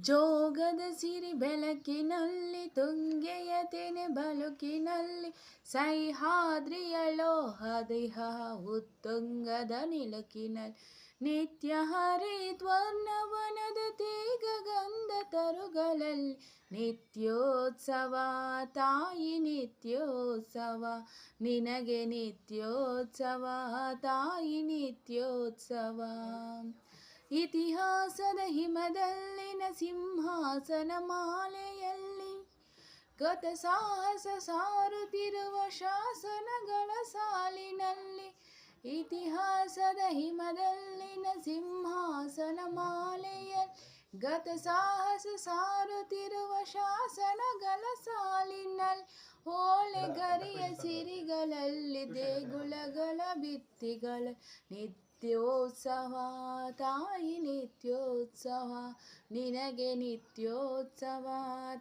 ಜೋಗದ ಸಿರಿ ಬೆಳಕಿನಲ್ಲಿ, ತುಂಗೆಯ ತೆನೆ ಬಲುಕಿನಲ್ಲಿ ಸೈಹಾದ್ರಿಯ ಲೋಹ ದೇಹ ಉತ್ತುಂಗದ ನಿಲುಕಿನಲ್ಲಿ, ನಿತ್ಯ ಹರಿದ್ವರ್ಣವನದ ತೇಗ ಗಂಧ ತರುಗಳಲ್ಲಿ, ನಿತ್ಯೋತ್ಸವ ತಾಯಿ, ನಿತ್ಯೋತ್ಸವ, ನಿನಗೆ ನಿತ್ಯೋತ್ಸವ ತಾಯಿ, ನಿತ್ಯೋತ್ಸವ. ಇತಿಹಾಸದ ಹಿಮದಲ್ಲಿನ ಸಿಂಹಾಸನ ಮಾಲೆಯಲ್ಲಿ ಗತ ಸಾಹಸ ಸಾರುತ್ತಿರುವ ಶಾಸನಗಳ ಸಾಲಿನಲ್ಲಿ ಇತಿಹಾಸದ ಹಿಮದಲ್ಲಿನ ಸಿಂಹಾಸನ ಮಾಲೆಯಲ್ಲಿ ಗತ ಸಾಹಸ ಸಾರುತ್ತಿರುವ ಶಾಸನಗಳ ಸಾಲಿನಲ್ಲಿ ಓಲೆಗರಿಯ ಸಿರಿಗಳಲ್ಲಿ ದೇಗುಲಗಳ ಭಿತ್ತಿಗಳ ನಿತ್ಯೋತ್ಸವ ತಾಯಿ ನಿತ್ಯೋತ್ಸವ ನಿನಗೆ ನಿತ್ಯೋತ್ಸವ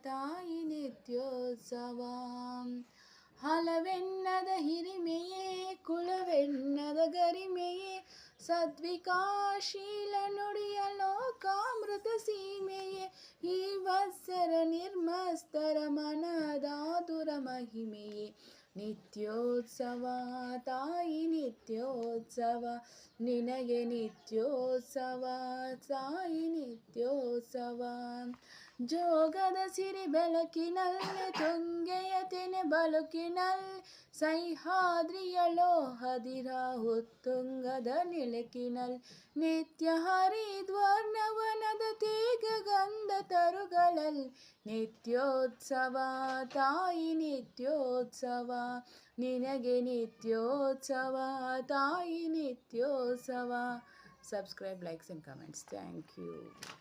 ತಾಯಿ ನಿತ್ಯೋತ್ಸವ ಹಲವೆನ್ನದ ಹಿರಿಮೆಯೇ ಕುಲವೆನ್ನದ ಗರಿಮೆಯೇ ಸದ್ವಿಕಾಶೀಲ ನುಡಿಯ ಲೋಕಾಮೃತ ಸೀಮೆಯೇ ಈ ವತ್ಸರ ನಿರ್ಮಸ್ತರ ಮನದಾದುರ ಮಹಿಮೆಯೇ ನಿತ್ಯೋತ್ಸವ ತಾಯಿ ನಿತ್ಯೋತ್ಸವ ನಿನಗೆ ನಿತ್ಯೋತ್ಸವ ತಾಯಿ ನಿತ್ಯೋತ್ಸವ ಜೋಗದ ಸಿರಿ ಬೆಳಕಿನಲ್ಲಿ ತುಂಗೆಯ ತೆನೆ ಬಲುಕಿನಲ್ಲಿ ಸಹ್ಯಾದ್ರಿಯಳೋ ಹದಿರ ಉತ್ತುಂಗದ ನಿಲುಕಿನಲ್ಲಿ ನಿತ್ಯ ಹರಿದ್ವರ್ಣವನದ ತೇಗ ಗಂಧ ತರುಗಳಲ್ಲಿ ನಿತ್ಯೋತ್ಸವ ತಾಯಿ ನಿತ್ಯೋತ್ಸವ ನಿನಗೆ ನಿತ್ಯೋತ್ಸವ ತಾಯಿ ನಿತ್ಯೋತ್ಸವ subscribe likes and comments thank you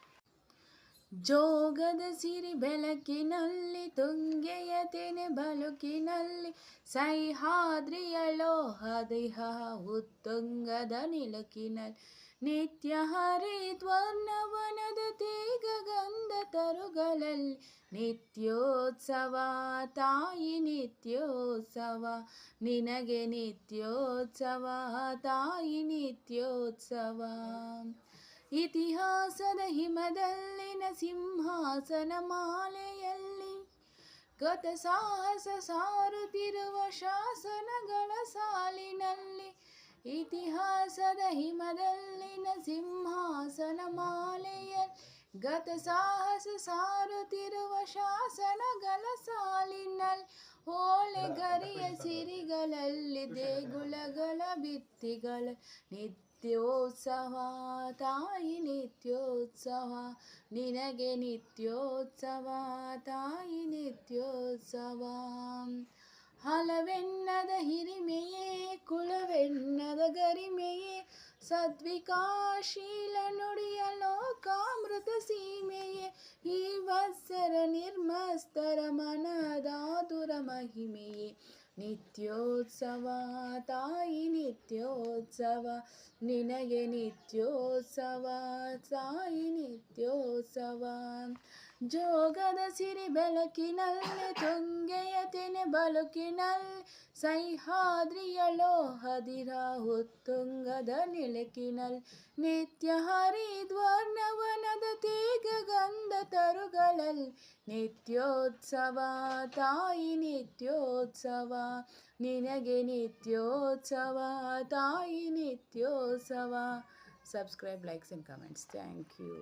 ಜೋಗದ ಸಿರಿ ಬೆಳಕಿನಲ್ಲಿ ತುಂಗೆಯ ತೆನೆ ಬಲುಕಿನಲ್ಲಿ ಸಹ್ಯಾದ್ರಿಯಳೋ ಹದಿಹ ಉತ್ತುಂಗದ ನಿಲುಕಿನಲ್ಲಿ ನಿತ್ಯ ಹರಿದ್ವರ್ಣವನದ ತೇಗ ಗಂಧ ತರುಗಳಲ್ಲಿ ನಿತ್ಯೋತ್ಸವ ತಾಯಿ ನಿತ್ಯೋತ್ಸವ ನಿನಗೆ ನಿತ್ಯೋತ್ಸವ ತಾಯಿ ನಿತ್ಯೋತ್ಸವ ಇತಿಹಾಸದ ಹಿಮದಲ್ಲಿನ ಸಿಂಹಾಸನ ಮಾಲೆಯಲ್ಲಿ ಗತ ಸಾಹಸ ಸಾರುತ್ತಿರುವ ಶಾಸನಗಳ ಸಾಲಿನಲ್ಲಿ ಇತಿಹಾಸದ ಹಿಮದಲ್ಲಿನ ಸಿಂಹಾಸನ ಮಾಲೆಯಲ್ಲಿ ಗತ ಸಾಹಸ ಸಾರುತ್ತಿರುವ ಶಾಸನಗಳ ಸಾಲಿನಲ್ಲಿ ಓಲೆಗರಿಯ ಸಿರಿಗಳಲ್ಲಿ ದೇಗುಲಗಳ ಭಿತ್ತಿಗಳ ನಿತ್ಯೋತ್ಸವ ತಾಯಿ ನಿತ್ಯೋತ್ಸವ ನಿನಗೆ ನಿತ್ಯೋತ್ಸವ ತಾಯಿ ನಿತ್ಯೋತ್ಸವ ಹಲವೆನ್ನದ ಹಿರಿಮೆಯೇ ಕುಲವೆನ್ನದ ಗರಿಮೆಯೇ ಸದ್ವಿಕಾಶೀಲ ನುಡಿಯ ಲೋಕಾಮೃತ ಸೀಮೆಯೇ ಈ ವತ್ಸರ ನಿರ್ಮಸ್ತರ ಮನದಾದುರ ಮಹಿಮೆಯೇ ನಿತ್ಯೋತ್ಸವ ತಾಯಿ ನಿತ್ಯೋತ್ಸವ ನಿನಗೆ ನಿತ್ಯೋತ್ಸವ ತಾಯಿ ನಿತ್ಯೋತ್ಸವ ಜೋಗದ ಸಿರಿ ಬೆಳಕಿನಲ್ಲಿ ತುಂಗೆಯ ತೆನೆ ಬಲುಕಿನಲ್ಲಿ ಸಹ್ಯಾದ್ರಿಯಳೋ ಹದಿರ ಉತ್ತುಂಗದ ನಿಲುಕಿನಲ್ಲಿ ನಿತ್ಯ ಹರಿದ್ವರ್ಣವನದ ತೇಗ ಗಂಧ ತರುಗಳಲ್ಲಿ ನಿತ್ಯೋತ್ಸವ ತಾಯಿ ನಿತ್ಯೋತ್ಸವ ನಿನಗೆ ನಿತ್ಯೋತ್ಸವ ತಾಯಿ ನಿತ್ಯೋತ್ಸವ subscribe likes and comments thank you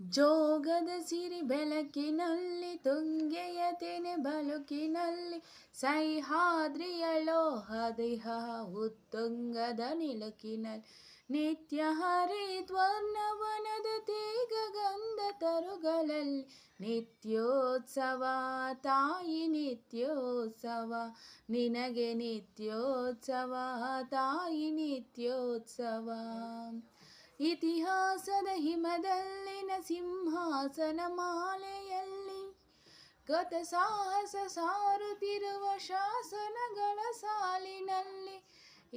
ಜೋಗದ ಸಿರಿ ಬೆಳಕಿನಲ್ಲಿ ತುಂಗೆಯ ತೆನೆ ಬಲುಕಿನಲ್ಲಿ ಸಹ್ಯಾದ್ರಿಯಳೋ ಹದಿಹ ಉತ್ತುಂಗದ ನಿಲುಕಿನಲ್ಲಿ ನಿತ್ಯ ಹರಿದ್ವರ್ಣವನದ ತೇಗ ಗಂಧ ತರುಗಳಲ್ಲಿ ನಿತ್ಯೋತ್ಸವ ತಾಯಿ ನಿತ್ಯೋತ್ಸವ ನಿನಗೆ ನಿತ್ಯೋತ್ಸವ ತಾಯಿ ನಿತ್ಯೋತ್ಸವ ಇತಿಹಾಸದ ಹಿಮದಲ್ಲಿನ ಸಿಂಹಾಸನ ಮಾಲೆಯಲ್ಲಿ ಗತ ಸಾಹಸ ಸಾರುತ್ತಿರುವ ಶಾಸನಗಳ ಸಾಲಿನಲ್ಲಿ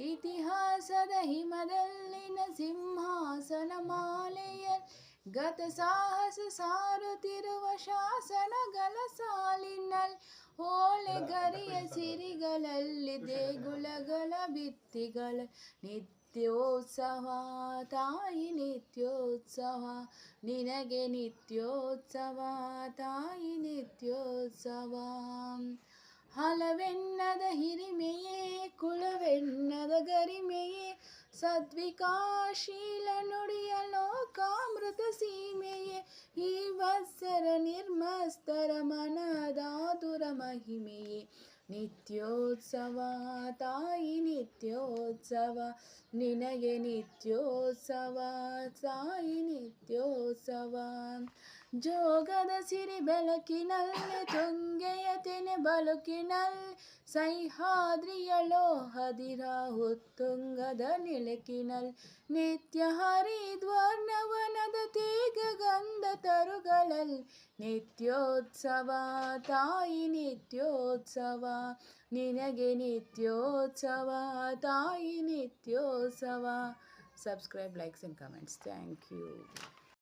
ಇತಿಹಾಸದ ಹಿಮದಲ್ಲಿನ ಸಿಂಹಾಸನ ಮಾಲೆಯಲ್ಲಿ ಗತ ಸಾಹಸ ಸಾರುತ್ತಿರುವ ಶಾಸನಗಳ ಸಾಲಿನಲ್ಲಿ ಓಳೆಗರಿಯ ಸಿರಿಗಳಲ್ಲಿ ದೇಗುಲಗಳ ಭಿತ್ತಿಗಳ ನಿತ್ಯ ನಿತ್ಯೋತ್ಸವ ತಾಯಿ ನಿತ್ಯೋತ್ಸವ ನಿನಗೆ ನಿತ್ಯೋತ್ಸವ ತಾಯಿ ನಿತ್ಯೋತ್ಸವ ಹಲವೆನ್ನದ ಹಿರಿಮೆಯೇ ಕುಲವೆನ್ನದ ಗರಿಮೆಯೇ ಸದ್ವಿಕಾಶೀಲ ನುಡಿಯ ಲೋಕಾಮೃತ ಸೀಮೆಯೇ ಈ ವತ್ಸರ ನಿರ್ಮಸ್ತರ ಮನದಾದುರ ಮಹಿಮೆಯೇ ನಿತ್ಯೋತ್ಸವ ತಾಯಿ ನಿತ್ಯೋತ್ಸವ ನಿನಗೆ ನಿತ್ಯೋತ್ಸವ ತಾಯಿ ನಿತ್ಯೋತ್ಸವ ಜೋಗದ ಸಿರಿ ಬೆಳಕಿನಲ್ಲಿ ತುಂಗೆಯ ತೆನೆ ಬಳುಕಿನಲ್ಲಿ ಸಹ್ಯಾದ್ರಿಯ ಲೋಹದಿರ ಉತ್ತುಂಗದ ನಿಳಕಿನಲ್ಲಿ ನಿತ್ಯ ಹರಿದ್ವರ್ಣವನದ ತೇಗ ಗಂಧ ತರುಗಳಲ್ಲಿ ನಿತ್ಯೋತ್ಸವ ತಾಯಿ ನಿತ್ಯೋತ್ಸವ ನಿನಗೆ ನಿತ್ಯೋತ್ಸವ ತಾಯಿ ನಿತ್ಯೋತ್ಸವ subscribe likes and comments thank you